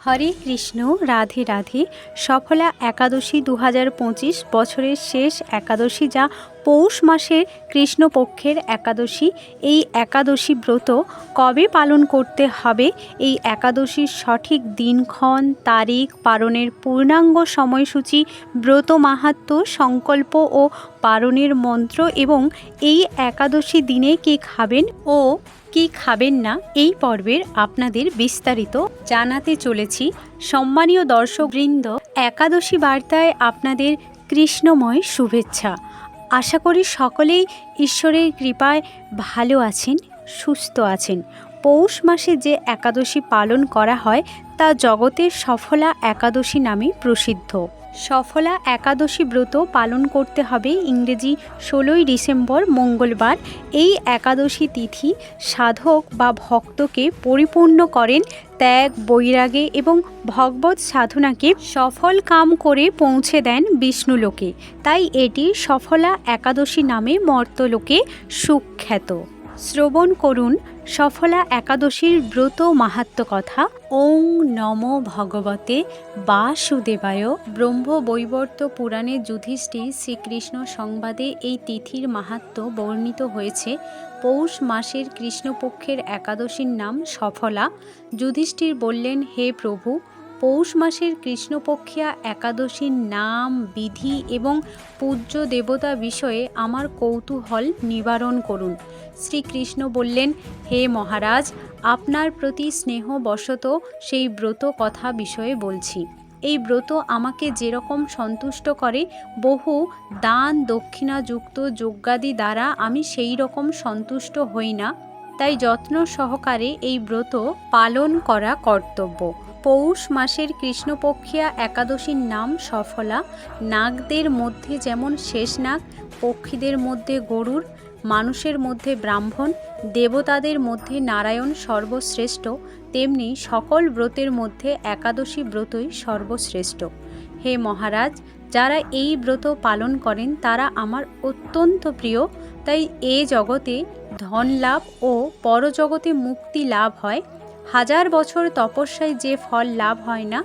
হরে কৃষ্ণ, রাধে রাধে। সফলা একাদশী দু পঁচিশ বছরের শেষ একাদশী যা পৌষ মাসের কৃষ্ণপক্ষের একাদশী। এই একাদশী ব্রত কবে পালন করতে হবে? এই একাদশীর সঠিক দিনক্ষণ, তারিখ পালনের পূর্ণাঙ্গ সময়সূচি, ব্রত মাহাত্ম্য, সংকল্প ও পালনের মন্ত্র এবং এই একাদশী দিনে কি খাবেন ও কি খাবেন না, এই পর্বের আপনাদের বিস্তারিত জানাতে চলেছি সম্মানীয় দর্শকবৃন্দ, একাদশী বার্তায় আপনাদের কৃষ্ণময় শুভেচ্ছা। আশা করি সকলেই ঈশ্বরের কৃপায় ভালো আছেন, সুস্থ আছেন। পৌষ মাসে যে একাদশী পালন করা হয়, তা জগতের সফলা একাদশী নামে প্রসিদ্ধ। সফলা একাদশী ব্রত পালন করতে হবে ইংরেজি ষোলোই ডিসেম্বর মঙ্গলবার। এই একাদশী তিথি সাধক বা ভক্তকে পরিপূর্ণ করেন ত্যাগ বৈরাগে এবং ভগবত সাধনাকে সফল কাম করে পৌঁছে দেন বিষ্ণুলোকে। তাই এটি সফলা একাদশী নামে মর্তলোকে সুখ্যাত। শ্রবণ করুন সফলা একাদশীর ব্রত মাহাত্ম কথা। ওং নম ভগবতে বাসুদেবায়। ব্রহ্ম বৈবর্ত পুরাণে যুধিষ্ঠির শ্রীকৃষ্ণ সংবাদে এই তিথির মাহাত্ম বর্ণিত হয়েছে। পৌষ মাসের কৃষ্ণপক্ষের একাদশীর নাম সফলা। যুধিষ্ঠির বললেন, হে প্রভু পৌষ মাসের কৃষ্ণপক্ষিয়া একাদশীর নাম, বিধি এবং পূজ্য দেবতা বিষয়ে আমার কৌতূহল নিবারণ করুন। শ্রীকৃষ্ণ বললেন, হে মহারাজ, আপনার প্রতি স্নেহবশত সেই ব্রত কথা বিষয়ে বলছি। এই ব্রত আমাকে যেরকম সন্তুষ্ট করে, বহু দান দক্ষিণাযুক্ত যজ্ঞাদি দ্বারা আমি সেই রকম সন্তুষ্ট হই না। তাই যত্ন সহকারে এই ব্রত পালন করা কর্তব্য। পৌষ মাসের কৃষ্ণপক্ষিয়া একাদশীর নাম সফলা। নাগদের মধ্যে যেমন শেষ নাগ, পক্ষীদের মধ্যে গরুর, মানুষের মধ্যে ব্রাহ্মণ, দেবতাদের মধ্যে নারায়ণ সর্বশ্রেষ্ঠ, তেমনি সকল ব্রতের মধ্যে একাদশী ব্রতই সর্বশ্রেষ্ঠ। হে মহারাজ, যারা এই ব্রত পালন করেন তারা আমার অত্যন্ত প্রিয় তাই এ জগতে ধন লাভ ও পরজগতে মুক্তি লাভ হয়। হাজার বছর তপস্যায় যে ফল লাভ হয় না,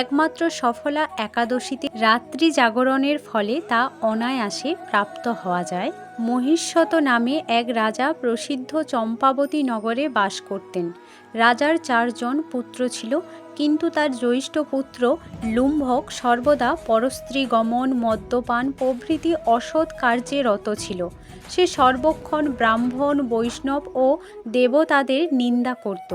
একমাত্র সফলা একাদশীতে রাত্রি জাগরণের ফলে তা অনায়াসে প্রাপ্ত হওয়া যায়। মহিষ্যত নামে এক রাজা প্রসিদ্ধ চম্পাবতী নগরে বাস করতেন। রাজার চারজন পুত্র ছিল, কিন্তু তার জ্যৈষ্ঠ পুত্র লুম্ভক সর্বদা পরস্ত্রী গমন মদ্যপান, প্রভৃতি অসৎ কার্যে রত ছিল। সে সর্বক্ষণ ব্রাহ্মণ, বৈষ্ণব ও দেবতাদের নিন্দা করত।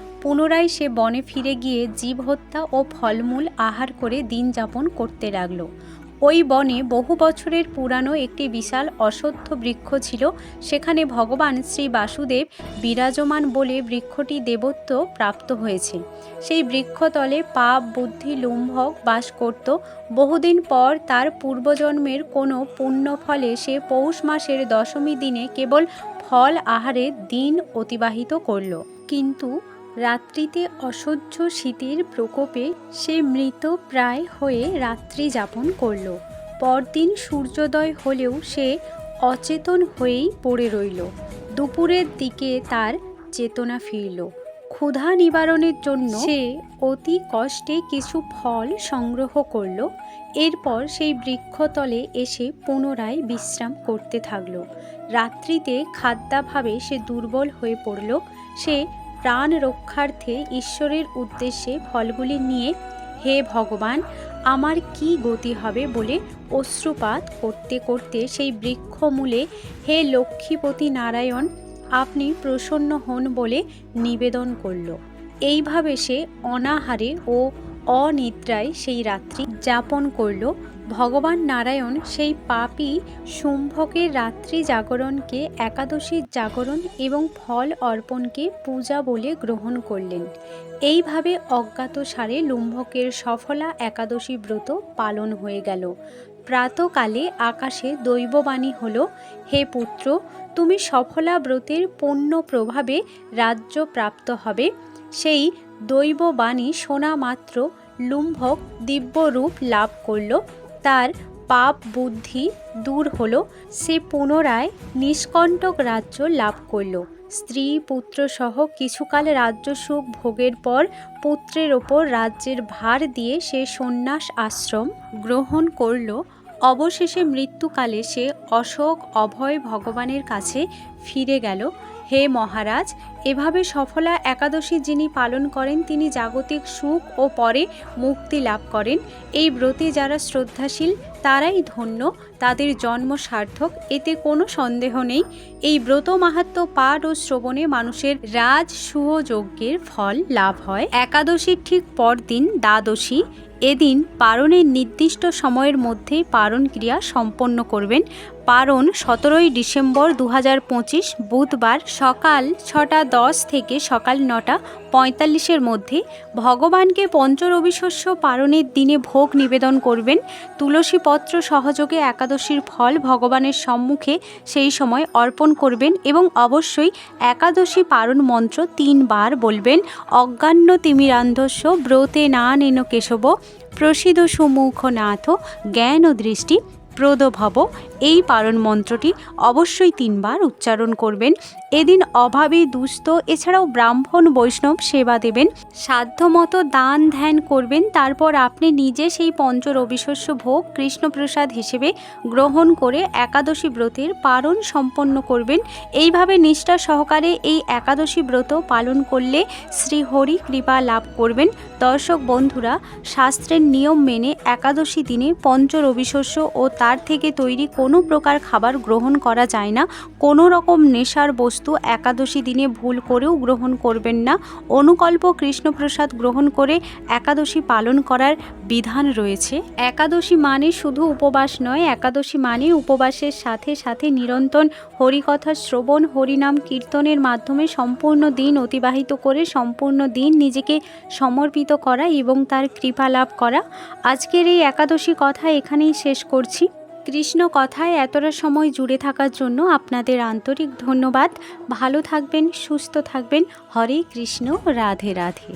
পুনরায় সে বনে ফিরে গিয়ে জীব হত্যা ও ফলমূল আহার করে দিন যাপন করতে লাগল। ওই বনে বহু বছরের পুরানো একটি বিশাল অশ্বত্থ বৃক্ষ ছিল। সেখানে ভগবান শ্রী বাসুদেব বিরাজমান বলে বৃক্ষটি দেবত্ব প্রাপ্ত হয়েছে। সেই বৃক্ষতলে পাপ, বুদ্ধি, লুম্ভক বাস করত। বহুদিন পর তার পূর্বজন্মের কোনো পুণ্য ফলে সে পৌষ মাসের দশমী দিনে কেবল ফল আহারে দিন অতিবাহিত করল। কিন্তু রাত্রিতে অসহ্য শীতের প্রকোপে সে মৃত প্রায় হয়ে রাত্রি যাপন করল। পরদিন সূর্যোদয় হলেও সে অচেতন হয়েই পড়ে রইল। দুপুরের দিকে তার চেতনা ফিরল। ক্ষুধা নিবারণের জন্য সে অতি কষ্টে কিছু ফল সংগ্রহ করল। এরপর সেই বৃক্ষতলে এসে পুনরায় বিশ্রাম করতে থাকল। রাত্রিতে খাদ্যাভাবে সে দুর্বল হয়ে পড়ল। সে প্রাণ রক্ষার্থে ঈশ্বরের উদ্দেশ্যে ফলগুলি নিয়ে, হে ভগবান, আমার কি গতি হবে? বলে অশ্রুপাত করতে করতে সেই বৃক্ষমূলে, হে লক্ষ্মীপতি নারায়ণ, আপনি প্রসন্ন হন বলে নিবেদন করল। এইভাবে সে অনাহারে ও অনিদ্রায় সেই রাত্রি যাপন করল। ভগবান নারায়ণ সেই পাপী শুম্ভকের রাত্রি জাগরণকে একাদশীর জাগরণ এবং ফল অর্পণকে পূজা বলে গ্রহণ করলেন। এইভাবে অজ্ঞাতসারে লুম্ভকের সফলা একাদশী ব্রত পালন হয়ে গেল। প্রাতকালে আকাশে দৈববাণী হল, হে পুত্র, তুমি সফলা ব্রতের পূর্ণ প্রভাবে রাজ্য প্রাপ্ত হবে। সেই দৈববাণী শোনা মাত্র লুম্ভক দিব্য রূপ লাভ করল। তার পাপ বুদ্ধি দূর হলো, সে পুনরায় নিষ্কণ্টক রাজ্য লাভ করল। স্ত্রী, পুত্র সহ কিছুকাল রাজ্য সুখ ভোগের পর পুত্রের ওপর রাজ্যের ভার দিয়ে সে সন্ন্যাস আশ্রম গ্রহণ করল। অবশেষে মৃত্যুকালে সে অশোক অভয় ভগবানের কাছে ফিরে গেল। হে মহারাজ, এভাবে সফলা একাদশী যিনি পালন করেন, তিনি জাগতিক সুখ ও পরে মুক্তি লাভ করেন। এই ব্রতে যারা শ্রদ্ধাশীল, তারাই ধন্য, তাদের জন্ম সার্থক, এতে কোনো সন্দেহ নেই। এই ব্রত মাহাত্ম পাঠ ও শ্রবণে মানুষের রাজ সুযজ্ঞের ফল লাভ হয়। একাদশীর ঠিক পরদিন দ্বাদশী, এদিন পারণের নির্দিষ্ট সময়ের মধ্যেই পারণ ক্রিয়া সম্পন্ন করবেন। পারণ সতেরোই ডিসেম্বর দু বুধবার সকাল ছটা দশ থেকে সকাল নটা পঁয়তাল্লিশের মধ্যে ভগবানকে পঞ্চরবিশস্য পারণের দিনে ভোগ নিবেদন করবেন। তুলসী পত্র সহযোগে একাদশীর ফল ভগবানের সম্মুখে সেই সময় অর্পণ করবেন এবং অবশ্যই একাদশী পারণ মন্ত্র তিনবার বলবেন। অজ্ঞান্য তিমিরান্ধস্য ব্রতে না নেন কেশব প্রসিদ সুমুখ নাথ, জ্ঞান ও দৃষ্টি, প্রদভব এই পারণ মন্ত্রটি অবশ্যই তিনবার উচ্চারণ করবেন। এদিন অভাবী, দুস্থ, এছাড়াও ব্রাহ্মণ, বৈষ্ণব সেবা দেবেন। সাধ্যমতো দান ধ্যান করবেন। তারপর আপনি নিজে সেই পঞ্চ রবিশস্য ভোগ কৃষ্ণপ্রসাদ হিসেবে গ্রহণ করে একাদশী ব্রতের পারণ সম্পন্ন করবেন। এইভাবে নিষ্ঠা সহকারে এই একাদশী ব্রত পালন করলে শ্রী হরি কৃপা লাভ করবেন। দর্শক বন্ধুরা, শাস্ত্রের নিয়ম মেনে একাদশী দিনে পঞ্চ রবিশস্য ও তার থেকে তৈরি কোনো প্রকার খাবার গ্রহণ করা যায় না। কোনো রকম নেশার বস্তু একাদশী দিনে ভুল করেও গ্রহণ করবেন না। অনুকল্প কৃষ্ণপ্রসাদ গ্রহণ করে একাদশী পালন করার বিধান রয়েছে। একাদশী মানে শুধু উপবাস নয়, একাদশী মানে উপবাসের সাথে সাথে নিরন্তর হরিকথা শ্রবণ, হরিনাম কীর্তনের মাধ্যমে সম্পূর্ণ দিন অতিবাহিত করে সম্পূর্ণ দিন নিজেকে সমর্পিত করা এবং তার কৃপা লাভ করা। আজকের এই একাদশী কথা এখানেই শেষ করছি। কৃষ্ণ কথায় এতটা সময় জুড়ে থাকার জন্য আপনাদের আন্তরিক ধন্যবাদ। ভালো থাকবেন, সুস্থ থাকবেন। হরে কৃষ্ণ, রাধে রাধে।